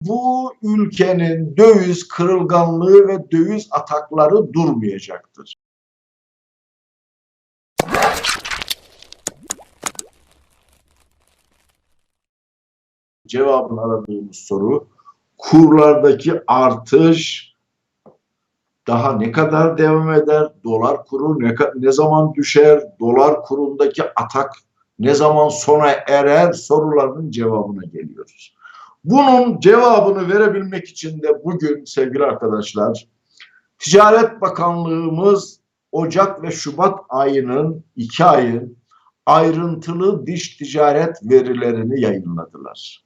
bu ülkenin döviz kırılganlığı ve döviz atakları durmayacaktır. Cevabını aradığımız soru kurlardaki artış daha ne kadar devam eder? Dolar kuru ne, ne zaman düşer? Dolar kurundaki atak ne zaman sona erer? Sorularının cevabına geliyoruz. Bunun cevabını verebilmek için de bugün sevgili arkadaşlar Ticaret Bakanlığımız Ocak ve Şubat ayının iki ayın ayrıntılı dış ticaret verilerini yayınladılar.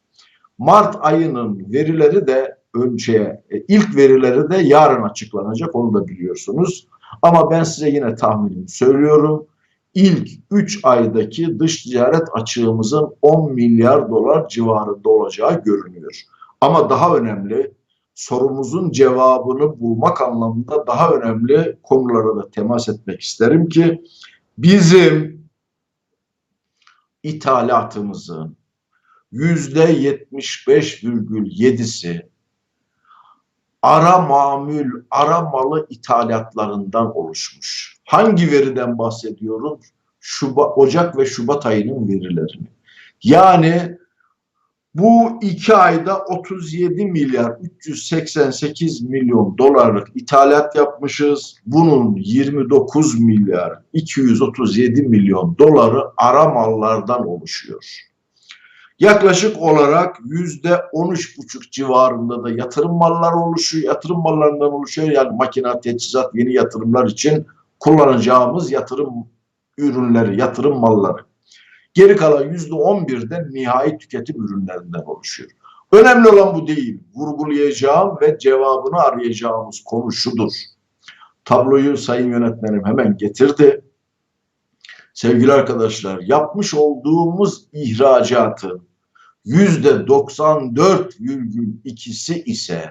Mart ayının verileri de önce e, ilk verileri de yarın açıklanacak onu da biliyorsunuz. Ama ben size yine tahminimi söylüyorum. İlk 3 aydaki dış ticaret açığımızın 10 milyar dolar civarında olacağı görünüyor. Ama daha önemli sorumuzun cevabını bulmak anlamında daha önemli konulara da temas etmek isterim ki bizim ithalatımızın yüzde 75,7'si ara mamül, ara malı ithalatlarından oluşmuş. Hangi veriden bahsediyorum? Şubat, Ocak ve Şubat ayının verilerini. Yani bu iki ayda 37 milyar 388 milyon dolarlık ithalat yapmışız. Bunun 29 milyar 237 milyon doları ara mallardan oluşuyor. Yaklaşık olarak yüzde on üç buçuk civarında da yatırım malları oluşuyor. Yatırım mallarından oluşuyor. Yani makine, teçhizat, yeni yatırımlar için kullanacağımız yatırım ürünleri, yatırım malları. Geri kalan yüzde on birde nihai tüketim ürünlerinden oluşuyor. Önemli olan bu değil. Vurgulayacağım ve cevabını arayacağımız konu şudur. Tabloyu sayın yönetmenim hemen getirdi. Sevgili arkadaşlar yapmış olduğumuz ihracatın yüzde 94,2'si ise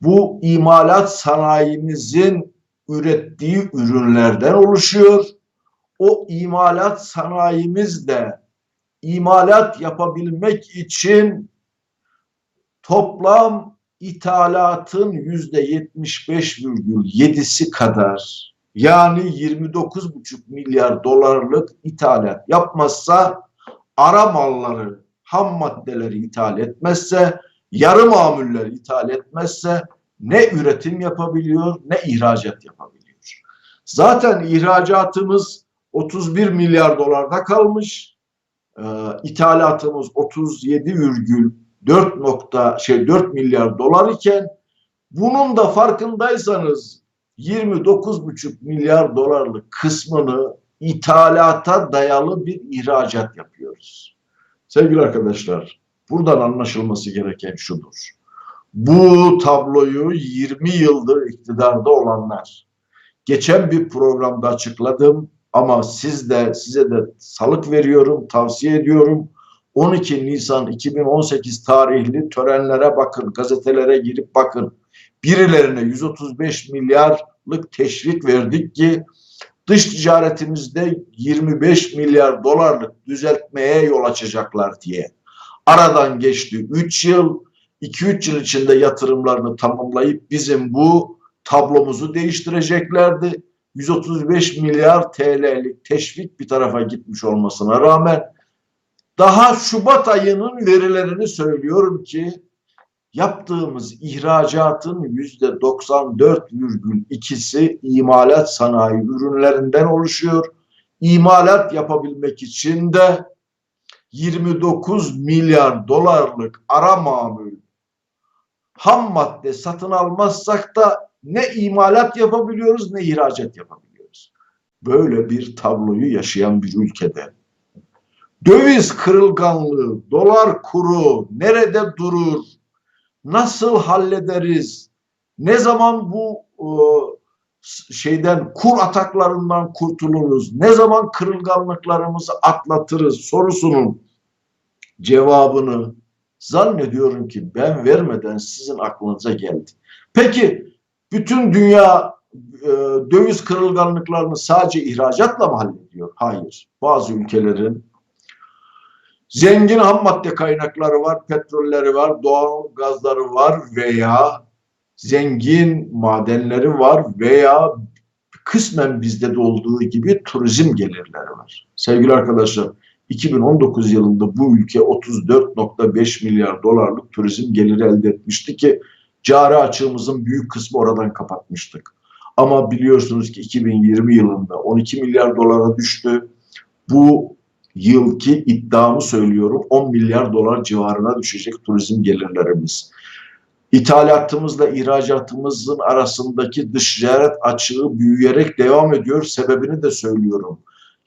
bu imalat sanayimizin ürettiği ürünlerden oluşuyor. O imalat sanayimiz de imalat yapabilmek için toplam ithalatın yüzde 75,7'si kadar yani 29,5 milyar dolarlık ithalat yapmazsa ara malları, ham maddeleri ithal etmezse, yarı mamulleri ithal etmezse ne üretim yapabiliyor ne ihracat yapabiliyor. Zaten ihracatımız 31 milyar dolarda kalmış. Ee, ithalatımız 37,4 nokta şey 4 milyar dolar iken bunun da farkındaysanız 29,5 milyar dolarlık kısmını ithalata dayalı bir ihracat yapıyoruz. Sevgili arkadaşlar, buradan anlaşılması gereken şudur. Bu tabloyu 20 yıldır iktidarda olanlar, geçen bir programda açıkladım ama siz de size de salık veriyorum, tavsiye ediyorum. 12 Nisan 2018 tarihli törenlere bakın, gazetelere girip bakın birilerine 135 milyarlık teşvik verdik ki dış ticaretimizde 25 milyar dolarlık düzeltmeye yol açacaklar diye. Aradan geçti 3 yıl, 2-3 yıl içinde yatırımlarını tamamlayıp bizim bu tablomuzu değiştireceklerdi. 135 milyar TL'lik teşvik bir tarafa gitmiş olmasına rağmen daha Şubat ayının verilerini söylüyorum ki yaptığımız ihracatın yüzde 94,2'si imalat sanayi ürünlerinden oluşuyor. İmalat yapabilmek için de 29 milyar dolarlık ara mamul ham madde satın almazsak da ne imalat yapabiliyoruz ne ihracat yapabiliyoruz. Böyle bir tabloyu yaşayan bir ülkede döviz kırılganlığı, dolar kuru nerede durur, nasıl hallederiz? Ne zaman bu e, şeyden kur ataklarından kurtuluruz? Ne zaman kırılganlıklarımızı atlatırız sorusunun cevabını zannediyorum ki ben vermeden sizin aklınıza geldi. Peki bütün dünya e, döviz kırılganlıklarını sadece ihracatla mı hallediyor? Hayır. Bazı ülkelerin Zengin ham madde kaynakları var, petrolleri var, doğal gazları var veya zengin madenleri var veya kısmen bizde de olduğu gibi turizm gelirleri var. Sevgili arkadaşlar, 2019 yılında bu ülke 34.5 milyar dolarlık turizm geliri elde etmişti ki cari açığımızın büyük kısmı oradan kapatmıştık. Ama biliyorsunuz ki 2020 yılında 12 milyar dolara düştü. Bu yılki iddiamı söylüyorum 10 milyar dolar civarına düşecek turizm gelirlerimiz. İthalatımızla ihracatımızın arasındaki dış ticaret açığı büyüyerek devam ediyor. Sebebini de söylüyorum.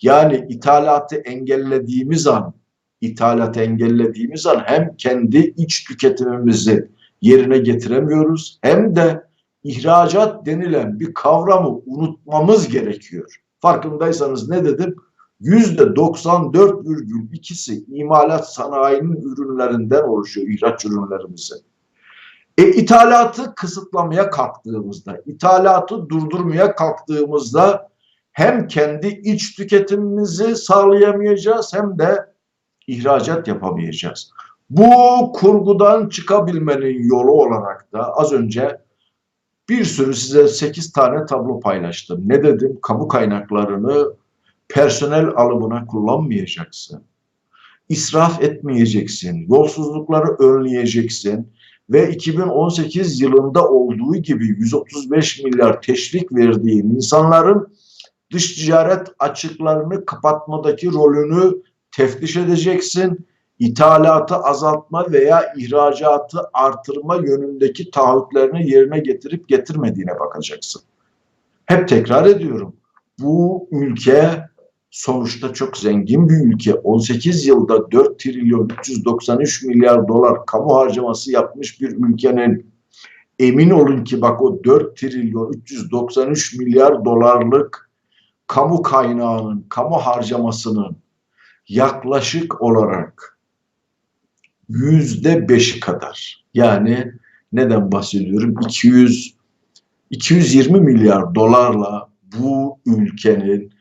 Yani ithalatı engellediğimiz an, ithalatı engellediğimiz an hem kendi iç tüketimimizi yerine getiremiyoruz hem de ihracat denilen bir kavramı unutmamız gerekiyor. Farkındaysanız ne dedim? Yüzde 94,2'si imalat sanayinin ürünlerinden oluşuyor, ihraç ürünlerimizi. E, ithalatı kısıtlamaya kalktığımızda, ithalatı durdurmaya kalktığımızda hem kendi iç tüketimimizi sağlayamayacağız hem de ihracat yapamayacağız. Bu kurgudan çıkabilmenin yolu olarak da az önce bir sürü size 8 tane tablo paylaştım. Ne dedim? Kamu kaynaklarını personel alımına kullanmayacaksın. İsraf etmeyeceksin. Yolsuzlukları önleyeceksin. Ve 2018 yılında olduğu gibi 135 milyar teşvik verdiğin insanların dış ticaret açıklarını kapatmadaki rolünü teftiş edeceksin. İthalatı azaltma veya ihracatı artırma yönündeki taahhütlerini yerine getirip getirmediğine bakacaksın. Hep tekrar ediyorum. Bu ülke sonuçta çok zengin bir ülke. 18 yılda 4 trilyon 393 milyar dolar kamu harcaması yapmış bir ülkenin emin olun ki bak o 4 trilyon 393 milyar dolarlık kamu kaynağının, kamu harcamasının yaklaşık olarak yüzde beşi kadar. Yani neden bahsediyorum? 200 220 milyar dolarla bu ülkenin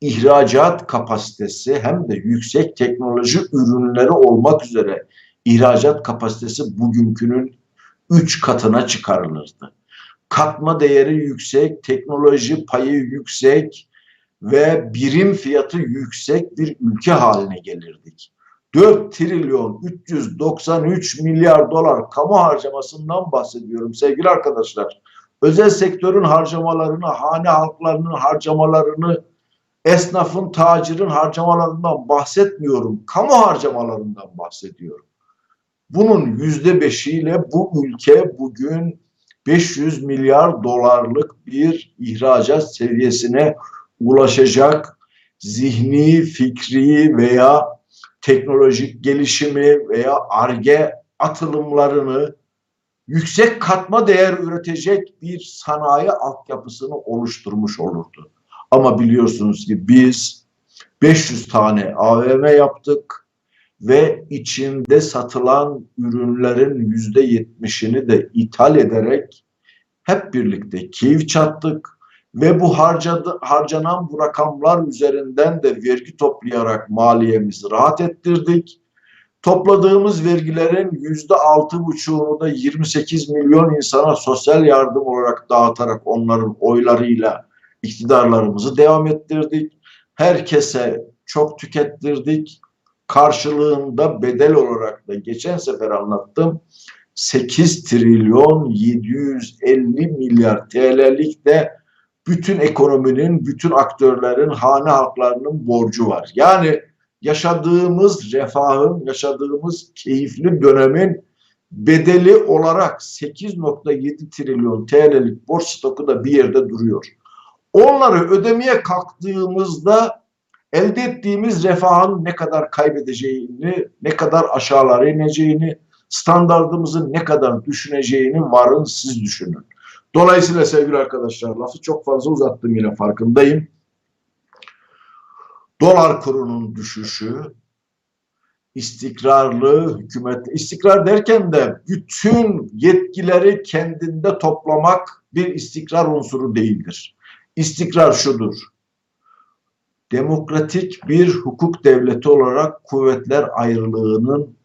ihracat kapasitesi hem de yüksek teknoloji ürünleri olmak üzere ihracat kapasitesi bugünkünün 3 katına çıkarılırdı. Katma değeri yüksek, teknoloji payı yüksek ve birim fiyatı yüksek bir ülke haline gelirdik. 4 trilyon 393 milyar dolar kamu harcamasından bahsediyorum sevgili arkadaşlar. Özel sektörün harcamalarını, hane halklarının harcamalarını, esnafın, tacirin harcamalarından bahsetmiyorum. Kamu harcamalarından bahsediyorum. Bunun yüzde beşiyle bu ülke bugün 500 milyar dolarlık bir ihracat seviyesine ulaşacak zihni, fikri veya teknolojik gelişimi veya arge atılımlarını yüksek katma değer üretecek bir sanayi altyapısını oluşturmuş olurdu. Ama biliyorsunuz ki biz 500 tane AVM yaptık ve içinde satılan ürünlerin yüzde yetmişini de ithal ederek hep birlikte keyif çattık ve bu harcadı, harcanan bu rakamlar üzerinden de vergi toplayarak maliyemizi rahat ettirdik. Topladığımız vergilerin yüzde altı buçuğunu da 28 milyon insana sosyal yardım olarak dağıtarak onların oylarıyla iktidarlarımızı devam ettirdik. Herkese çok tükettirdik. Karşılığında bedel olarak da geçen sefer anlattım. 8 trilyon 750 milyar TL'lik de bütün ekonominin, bütün aktörlerin, hane halklarının borcu var. Yani yaşadığımız refahın, yaşadığımız keyifli dönemin bedeli olarak 8.7 trilyon TL'lik borç stoku da bir yerde duruyor. Onları ödemeye kalktığımızda elde ettiğimiz refahın ne kadar kaybedeceğini, ne kadar aşağılara ineceğini, standartımızın ne kadar düşüneceğini varın siz düşünün. Dolayısıyla sevgili arkadaşlar lafı çok fazla uzattım yine farkındayım. Dolar kurunun düşüşü, istikrarlı hükümet, istikrar derken de bütün yetkileri kendinde toplamak bir istikrar unsuru değildir. İstikrar şudur. demokratik bir hukuk devleti olarak kuvvetler ayrılığının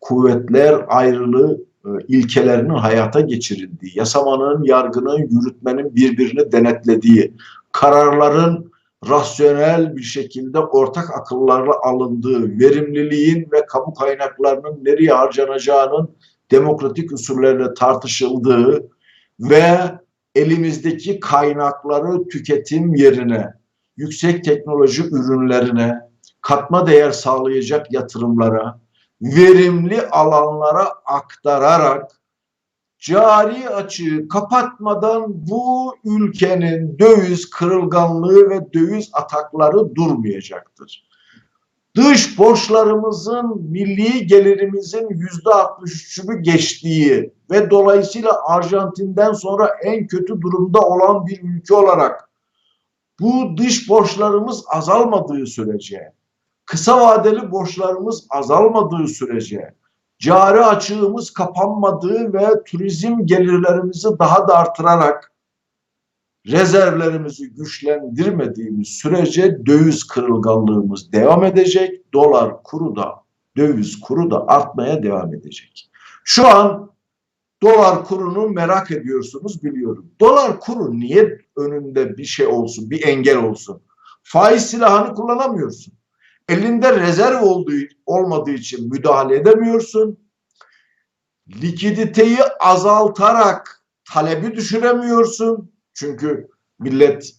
kuvvetler ayrılığı ilkelerinin hayata geçirildiği, yasamanın, yargının, yürütmenin birbirini denetlediği, kararların rasyonel bir şekilde ortak akıllarla alındığı, verimliliğin ve kamu kaynaklarının nereye harcanacağının demokratik usullerle tartışıldığı ve elimizdeki kaynakları tüketim yerine, yüksek teknoloji ürünlerine, katma değer sağlayacak yatırımlara, verimli alanlara aktararak cari açığı kapatmadan bu ülkenin döviz kırılganlığı ve döviz atakları durmayacaktır. Dış borçlarımızın milli gelirimizin yüzde 63'ünü geçtiği ve dolayısıyla Arjantin'den sonra en kötü durumda olan bir ülke olarak bu dış borçlarımız azalmadığı sürece, kısa vadeli borçlarımız azalmadığı sürece, cari açığımız kapanmadığı ve turizm gelirlerimizi daha da artırarak rezervlerimizi güçlendirmediğimiz sürece döviz kırılganlığımız devam edecek. Dolar kuru da döviz kuru da artmaya devam edecek. Şu an dolar kurunu merak ediyorsunuz biliyorum. Dolar kuru niye önünde bir şey olsun, bir engel olsun? Faiz silahını kullanamıyorsun. Elinde rezerv olduğu olmadığı için müdahale edemiyorsun. Likiditeyi azaltarak talebi düşüremiyorsun. Çünkü millet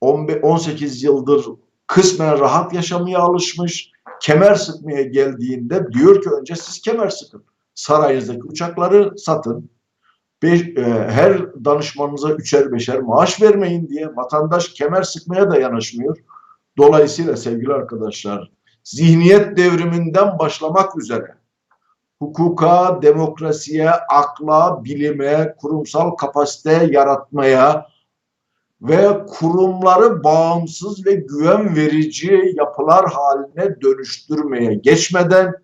18 yıldır kısmen rahat yaşamaya alışmış. Kemer sıkmaya geldiğinde diyor ki önce siz kemer sıkın. Sarayınızdaki uçakları satın. Beş, e, her danışmanınıza üçer beşer maaş vermeyin diye vatandaş kemer sıkmaya da yanaşmıyor. Dolayısıyla sevgili arkadaşlar zihniyet devriminden başlamak üzere hukuka, demokrasiye, akla, bilime, kurumsal kapasite yaratmaya ve kurumları bağımsız ve güven verici yapılar haline dönüştürmeye geçmeden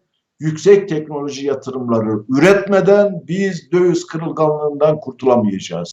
yüksek teknoloji yatırımları üretmeden biz döviz kırılganlığından kurtulamayacağız.